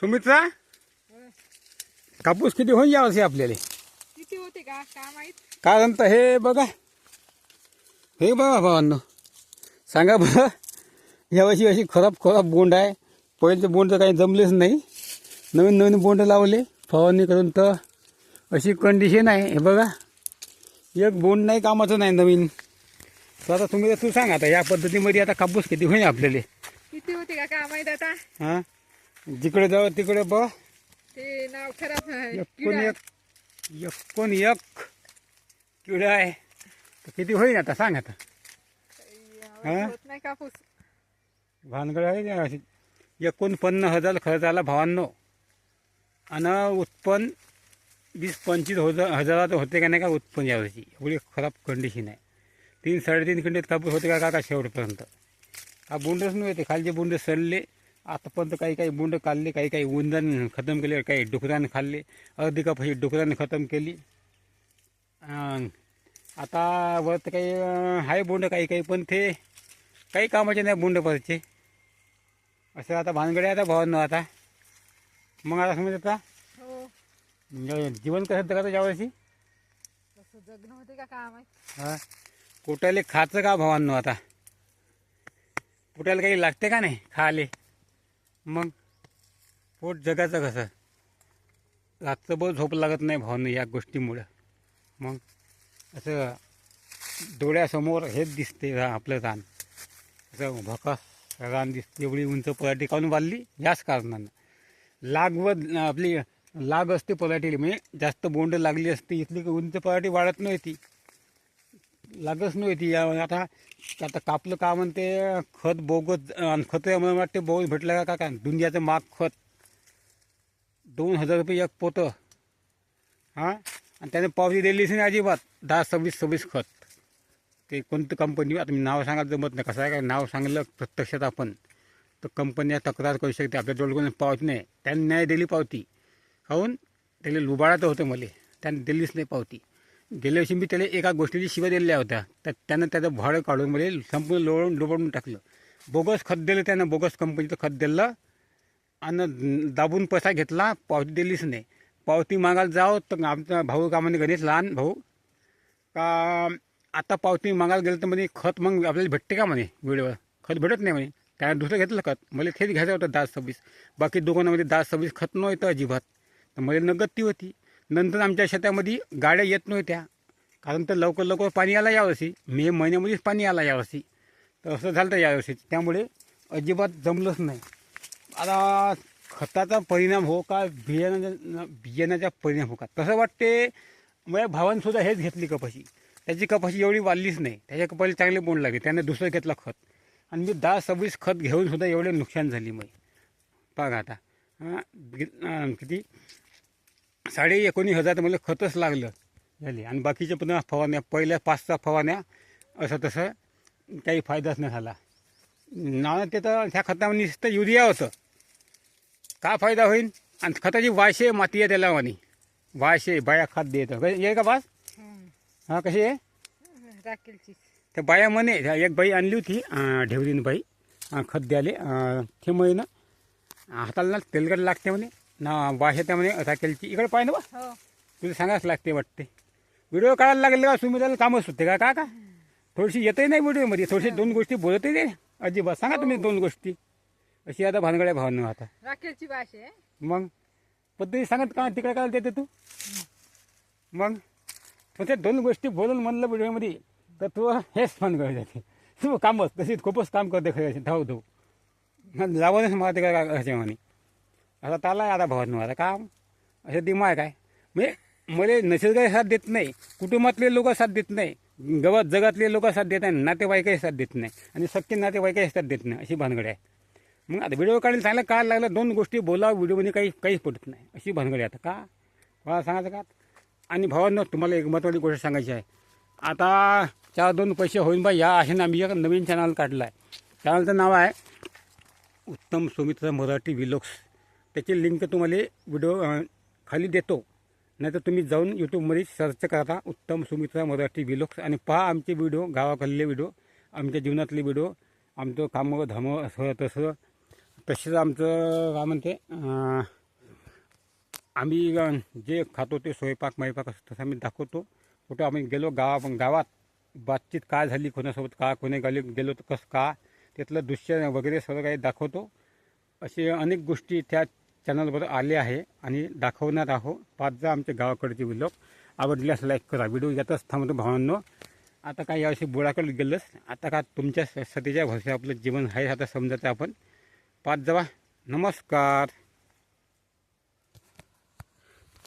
सुमित्रा? कापूस किती होऊन यावर्षी आपल्याला? किती होते का? का माहीत? कारण तर हे बघा. हे बघा भावांनो. सांगा बरं. यावर्षी अशी खराब खराब बोंड आहे. पहिले बोंड तर काही जमलेच नाही. नवीन नवीन बोंड लावले. फवारणी करून तर अशी कंडिशन आहे. हे बघा. एक बोंड नाही कामाचं नाही नवीन. तर आता तुम्ही तू सांग आता या पद्धतीमध्ये आता कापूस किती होईल आपल्याला? किती होते का? का माहीत आता? हां? जिकडे जाऊ तिकडे बघ. ते नाव खराब आहे. एकूण. एक एकूण एक किडा आहे. तर किती होईल आता सांग आता. यावर हा? होत नाही कापूस. भानगड आहे ना अशी एकोणपन्नास हजार खर्च आला भावांनो. आणि उत्पन्न वीस पंचवीस हजार हजाराचं होते का नाही का उत्पन्न यावर्षी. एवढी खराब कंडिशन आहे. तीन साडेतीन खंडीत कापूस होते का का शेवटपर्यंत. हा बोंडच नव्हते खालचे बोंड सडले. आतापर्यंत काही काही बोंड काढले काही काही उंदण खतम केले काही डुकराने खाल्ले. अर्धी कपाशी डुकराने खतम केली. आता वरत काही आहे बोंड काही काही पण ते काही कामाचे नाही बोंड परचे. असं आता भानगडे आता भावांनो आता. मग आता समज आता हो. म्हणजे जीवन कसं यावर्षी कसं जगणं होते का का माहीत हा. पोटाले खायचं का भावांनो आता? पोटाला काही लागते का नाही? खाले. मग पोट जगाचं कसं? रातचं झोप लागत नाही भावांनो या गोष्टीमुळं. मग असं डोळ्यासमोर हेच दिसते आपलं रान. असं भकास रान दिसते एवढी उंच पराठी काढून बांधली याच कारणानं. लागवड आपली लाग असते पराठीला म्हणजे जास्त बोंड लागली असते इथली की उंच पराठी वाढत नव्हती. लागच नव्हती या म्हणजे आता आता कापलं का म्हणते खत बोगत आणि खत मला वाटते बोगत भेटलं का काय दुनियाचं माग खत. दोन हजार रुपये एक पोतं. हां? आणि त्याने पावती दिलीच नाही अजिबात. दहा सव्वीस सव्वीस खत. ते कोणतं कंपनी आता मी नाव सांगायला जमत नाही. कसं आहे का? नाव सांगलं प्रत्यक्षात आपण. तर कंपन्या तक्रार करू शकते. आपल्याजवळ कोणी पावती नाही. त्यांनी न्याय दिली पावती. काहून? त्याला लुबाडाचं होतं मला. त्याने दिलीच नाही पावती. गेल्या वर्षी मी त्याला एका गोष्टीची शिवाय दिलेल्या होत्या. तर त्यानं त्याचं भाडं काढून मला संपूर्ण लोळून लुबाडून टाकलं. बोगस खत दिलं त्यानं बोगस कंपनीचं खत दिलं आणि दाबून पैसा घेतला पावती दिलीच नाही. पावती मागायला जाओ तर आमचा भाऊ का म्हणे गणेश लहान भाऊ का आता पावती मागायला गेलं तर म्हणे खत मग आपल्याला भेटते का म्हणे वेळेवर? खत भेटत नाही म्हणे. त्यानं दुसरं घेतलं खत. मला तेच घ्यायचं होतं दहा सव्वीस. बाकी दुकानामध्ये दहा सव्वीस खत नव्हतं अजिबात. तर मला नगद ती होती. नंतर आमच्या शेतामध्ये गाड्या येत नव्हत्या. कारण तर लवकर लवकर पाणी आला यावर्षी मे महिन्यामध्येच पाणी आला यावर्षी तर असं झालं तर यावर्षी त्यामुळे अजिबात जमलंच नाही. आता खताचा परिणाम हो का बियाण्याचा बियाण्याचा परिणाम हो का? तसं वाटते माझ्या भावांसुद्धा हेच घेतली कपाशी. त्याची कपाशी एवढी वाढलीच नाही. त्याच्या कपाशी चांगले बोंड लागले. त्याने दुसरं घेतलं खत. आणि मी दहा सव्वीस खत घेऊनसुद्धा एवढे नुकसान झाली मग बघा आता. किती? साडे एकोणीस हजार मला खतच लागलं. झाले. आणि बाकीचे पुन्हा फवारण्या पहिल्या पाच सहा फवारण्या असं तसं काही फायदाच नाही झाला. ना ते तर त्या खतामध्ये नुसतं युरिया होतं. का फायदा होईल आणि खताची वाशे माती आहे त्याला म्हणे वाशे बाया खात देतं. ये का बास? हं. कशी आहे? राखेलची. त्या बाया म्हणे एक बाई आणली होती ढेवरीन बाई. खत द्याले. ते म्हणे ना हाताला तेलकट लागते म्हणे. ना वाशे त्या म्हणे राखेलची इकडे पाहिजे ना बा. हो. तुला सांगाच लागते वाटते. व्हिडिओ काढायला लागले का तुम्ही त्याला कामच होते का? का का? थोडीशी येतही नाही व्हिडिओमध्ये थोडीशी दोन गोष्टी बोलतही नाही. अजिबात. सांगा तुम्ही दोन गोष्टी. अशी आता भानगड्या भावना आता. राखेलची भाषा आहे. मग? पद्धती सांगत का? तिकडे काय देते तू? मग? त्या दोन गोष्टी बोलून म्हणलं व्हिडिओमध्ये तर तू हेच करत जाते तू कामच. तशी खूपच काम करते खरं धाव धाव लावणच मला ते काय म्हणे. आता त्याला आता भावानं आता काम असं दिमाग काय? म्हणजे मला नैसर्गिक साथ देत नाही. कुटुंबातले लोक साथ देत नाही. गवत जगातले लोक साथ देत नाही. नातेवाईकही साथ देत नाही. आणि सख्य नातेवाईकही साथ देत नाही. अशी भानगड आहे. मग आता व्हिडिओ काढायला चांगलं काय लागलं दोन गोष्टी बोला व्हिडिओमध्ये काही काहीच पडत नाही. अशी भानगड आहे आता. का? मला सांगायचं का? आणि भावांनो तुम्हाला एक महत्त्वाची गोष्ट सांगायची आहे. आता चार दोन पैसे होईन बा या अशाने आम्ही एक नवीन चॅनल काढला आहे चॅनलचं नाव आहे उत्तम सुमित्र मराठी विलोक्स त्याची लिंक तुम्हाला व्हिडिओ खाली देतो. नाहीतर तुम्ही जाऊन यूट्यूबमध्ये सर्च करा उत्तम सुमित्रा मराठी विलोक्स आणि पहा आमचे व्हिडिओ गावाकडले व्हिडिओ आमच्या जीवनातले व्हिडिओ आमचं कामं धामं असं तसं. तसेच आमचं काय म्हणते आम्ही जे खातो ते स्वयंपाक मैपाक असं तसं आम्ही दाखवतो. कुठं आम्ही गेलो गावा गावात बातचीत काय झाली कोणासोबत का कोणी गाली गेलो तर कसं का त्यातलं दृश्य वगैरे सर्व काही दाखवतो. असे अनेक गोष्टी त्या चॅनलवर आले आहे आणि दाखवणार आहो पाच जा आमच्या गावाकडचे व्हिडिओ आवडल्यास लाईक करा. व्हिडिओ यातच थांबतो भावांनो. आता काय यावर्षी बुडाकडे गेलोच. आता का तुमच्या सतीच्या भरसे आपलं जीवन आहे आता समजायचं आपण. पाच जवा. नमस्कार.